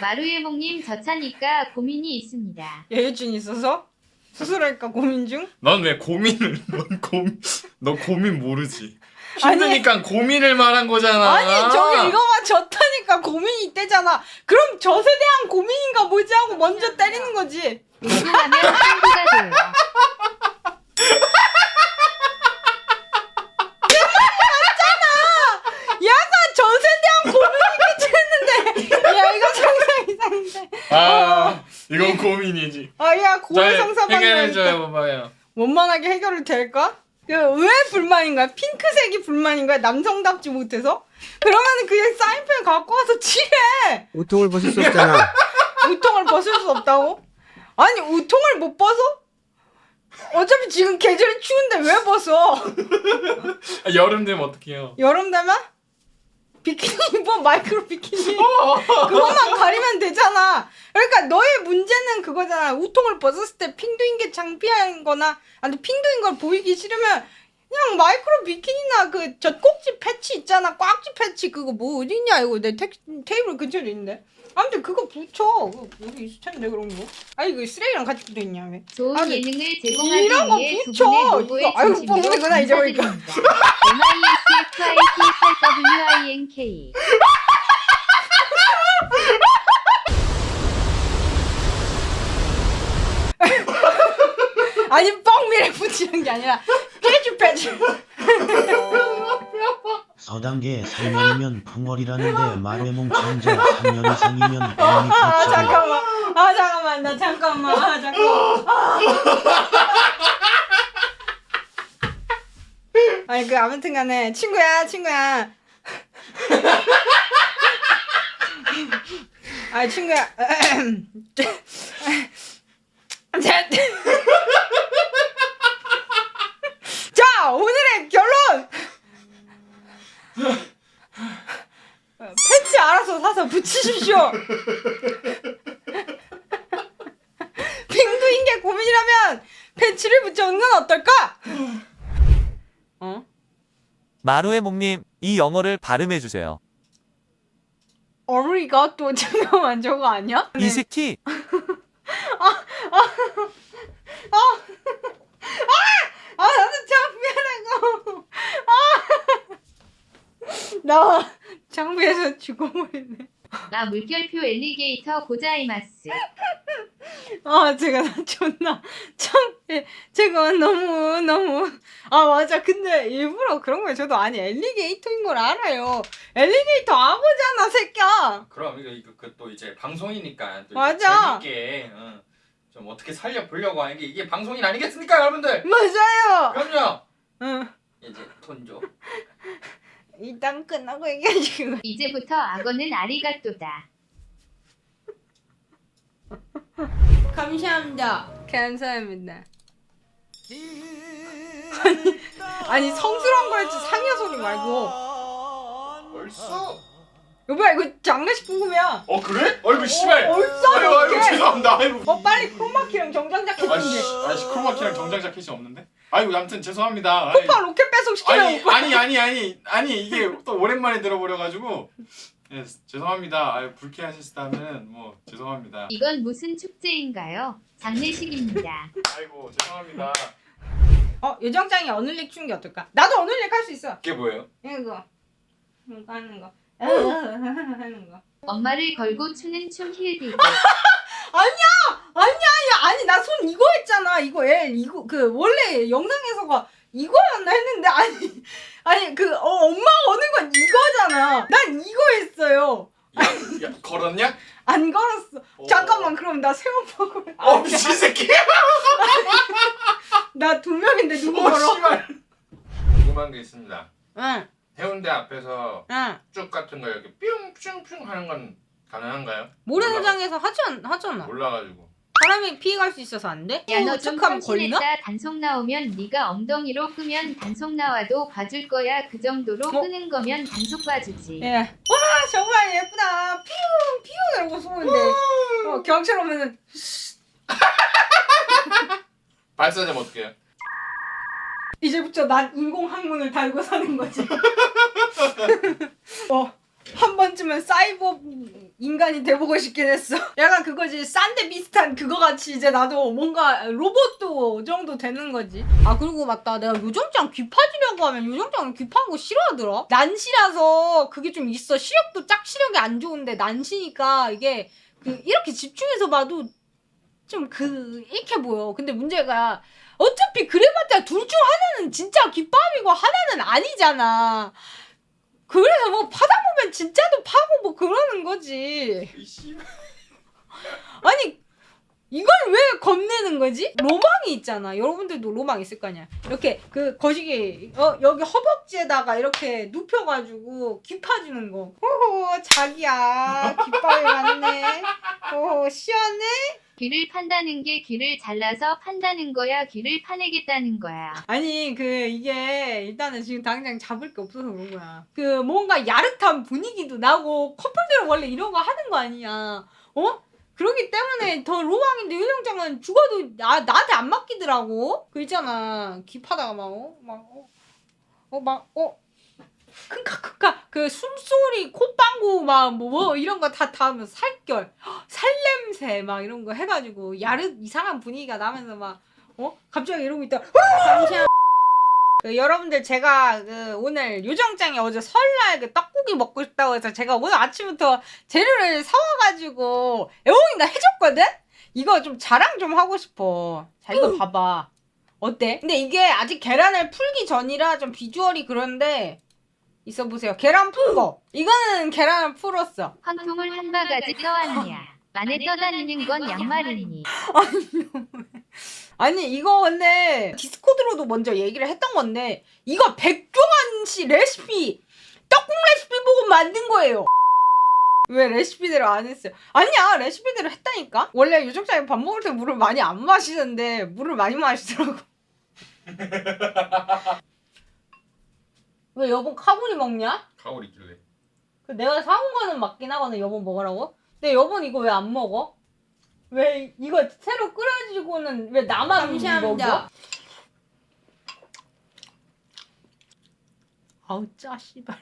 마루예몽님 저 차니까 고민이 있습니다. 여유증 있어서 수술할까 고민 중? 넌 왜 고민을 넌 고민 너 고민 모르지 아니. 힘드니까 고민을 말한 거잖아 아니 저기 이거만 졌다니까 고민이 있대잖아. 그럼 젖에 대한 고민인가 뭐지 하고 먼저 때리는 거지. 운동하면 친구가 돼요. 약간 젖에 대한 고민이겠지 했는데 야 이거 상상 이상인데. 아 이건 고민이지 아야 고해 자, 상사방이 해결해줘요 봐봐요 원만하게 해결이 될까? 그 왜 불만인가요? 핑크색이 불만인가요? 남성답지 못해서? 그러면은 그냥 사인펜 갖고 와서 칠해. 우통을 벗을 수 없잖아. 우통을 벗을 수 없다고? 아니 우통을 못 벗어? 어차피 지금 계절이 추운데 왜 벗어? 아, 여름 되면 어떡해요 여름 되면 비키니 입어 마이크로 비키니 그것만 가리면 되잖아. 그러니까 너의 문제는 그거잖아. 우통을 벗었을 때 핑두인 게 창피한 거나 아니 핑두인 걸 보이기 싫으면 그냥 마이크로 비키니나 그 젖꼭지 패치 있잖아. 꽉지 패치 그거 뭐 어딨냐 이거 내 테, 테이블 근처에 있는데. 아무튼 그거 붙여. 그거 어디 있을 텐데 그런 거. 아니 그 쓰레기랑 같이 붙어 있냐 왜? 좋은 아니, 예능을 이런 제공하기 거 위해 두 붙여. 분의 노고에 이거, 아이고, 진심으로 뽑는구나, 이제 보니까. 감사드립니다. MISFIT8WINK 아니 뻥미를 붙이는 게 아니라 패치 패치. 서단계 3년이면 풍월이라는데 천재 3년 이상이면 뻥이 아 붙이고 잠깐만. 아 잠깐만 나 잠깐만. 아 잠깐만. 아니 그 아무튼간에 친구야 친구야. 아 친구야. 자, 자 오늘의 결론. 패치 알아서 사서 붙이십시오. 빙두인 게 고민이라면 패치를 붙여오는 건 어떨까? 어? 마루의 목님, 이 영어를 발음해주세요. 어리가 또 잠깐만 저거 아니야? 이 새끼, 아 나도 창피하다고. 아. 나 창피해서 죽어버리네. 나 물결표 엘리게이터 고자이마스. 아 제가 나 존나 창피해. 제가 너무 너무 아 맞아. 근데 일부러 그런 거예요. 저도 아니 엘리게이터인 걸 알아요. 엘리게이터 악어잖아 새끼야. 그럼 이거 이거 그 또 이제 방송이니까 또 맞아. 재밌게 어, 좀 어떻게 살려 보려고 하는 게 이게 방송인 아니겠습니까 여러분들 맞아요. 그럼요 응. 이제 톤줘 일단 끝나고 얘기하지 그거. 이제부터 악어는 아리가또다. 감사합니다. 감사합니다. 아니, 아니 성스러운 거 했지 상여 소리 말고. 벌써 여보야 이거 장례식 부금이야. 어 그래? 어이구 씨발 어, 얼싸 아이고 아이고. 죄송합니다 아이고 어 빨리 크로마키랑 정장 자켓 아씨 준비. 아씨 크로마키랑 정장 자켓이 없는데 아이고 아무튼 죄송합니다 아이, 오빠 로켓 배송 시키라고. 아니 아니 아니 아니 아니 이게 또 오랜만에 들어버려가지고 예 죄송합니다 아유 불쾌하셨다면 뭐 죄송합니다 이건 무슨 축제인가요? 장례식입니다. 아이고 죄송합니다 어 요정장이 어눌릭 추는 게 어떨까? 나도 어눌릭 할 수 있어. 그게 뭐예요? 이거 이거 하는 거. 하는 거. 엄마를 걸고 추는 춤 힐디고. 아니야 아니 나 손 이거 했잖아 이거 애 이거 그 원래 영상에서가 이거였나 했는데 아니 아니 그 어, 엄마가 오는 건 이거잖아. 난 이거 했어요. 야, 야 걸었냐? 안 걸었어. 어. 잠깐만 그럼 나 세워보고. 어 미친 새끼. 나 두 명인데 누구 어 걸어? 씨발. 궁금한 게 있습니다. 응응 해운대 앞에서 쭉 같은 거 이렇게 뿅뿅뿅 하는 건 가능한가요? 모래사장에서 하지 않, 하잖아? 몰라가지고 사람이 피해갈 수 있어서 안 돼? 야 너좀 하면 걸리나? 헌신했다. 단속 나오면 네가 엉덩이로 끄면 단속 나와도 봐줄 거야. 그 정도로 어? 끄는 거면 단속 봐주지. 예. 와 정말 예쁘다 피웅 피웅 이러고 쏘는데 어, 경찰 오면은 발사되면 어떡해요? 이제부터 난 인공 항문을 달고 사는 거지. 어, 한 번쯤은 사이버 인간이 돼보고 싶긴 했어. 약간 그거지. 싼데 비슷한 그거 같이 이제 나도 뭔가 로봇도 정도 되는 거지. 아 그리고 맞다. 내가 요정장 귀 파주려고 하면 요정장은 귀 파는 거 싫어하더라. 난시라서 그게 좀 있어. 시력도 짝 시력이 안 좋은데 난시니까 이게 그 이렇게 집중해서 봐도 좀그 이렇게 보여. 근데 문제가 어차피 그래봤자 둘 중 하나는 진짜 귓밥이고 하나는 아니잖아. 그래서 뭐 파다 보면 그러는 거지. 이. 아니 이걸 왜 겁내는 거지? 로망이 있잖아. 여러분들도 로망 있을 거 아니야. 이렇게 그 거시기 어 여기 허벅지에다가 이렇게 눕혀가지고 귀 파주는 거. 호호 자기야 귓밥이 많네. 호호 시원해. 귀를 판다는 게 귀를 잘라서 판다는 거야. 귀를 파내겠다는 거야. 아니 그 이게 일단은 지금 당장 잡을 게 없어서 그런 거야. 그 뭔가 야릇한 분위기도 나고 커플들은 원래 이런 거 하는 거 아니야. 어? 그러기 때문에 더 로망인데 요정장은 죽어도 나, 나한테 안 맡기더라고. 그 있잖아. 귀파다가 막 어? 막 어? 어? 막 어? 큰카 큰카 그 숨소리 콧방구 막뭐 이런 거 다 닿으면 살결 살냄새 막 이런 거 해가지고 야릇 이상한 분위기가 나면서 막 어? 갑자기 이러고 있다. 잠시만. 그 여러분들 제가 그 오늘 요정장이 어제 설날 그 떡국이 먹고 싶다고 해서 제가 오늘 아침부터 재료를 사와가지고 애옹이가 해줬거든? 이거 좀 자랑 좀 하고 싶어. 자 이거 봐봐. 어때? 근데 이게 아직 계란을 풀기 전이라 좀 비주얼이 그런데 있어 보세요. 계란 푼 거. 이거는 계란을 풀었어. 황통을 한 바가지 떠왔냐. 안에 떠다니는 건 양말이니. 아니 이거 근데 디스코드로도 먼저 얘기를 했던 건데 이거 백종원 씨 레시피 떡국 레시피 보고 만든 거예요. 왜 레시피대로 안 했어요? 아니야 레시피대로 했다니까. 원래 요정장이 밥 먹을 때 물을 많이 안 마시는데 물을 많이 마시더라고. 왜 여보 카구리 먹냐? 가오리 있길래. 그 내가 사온 거는 맞긴 하거든 여보 먹으라고. 근데 여보는 이거 왜 안 먹어? 왜 이거 새로 끓여지고는 왜 나만 잠시만요. 먹어? 아우 짜 씨발.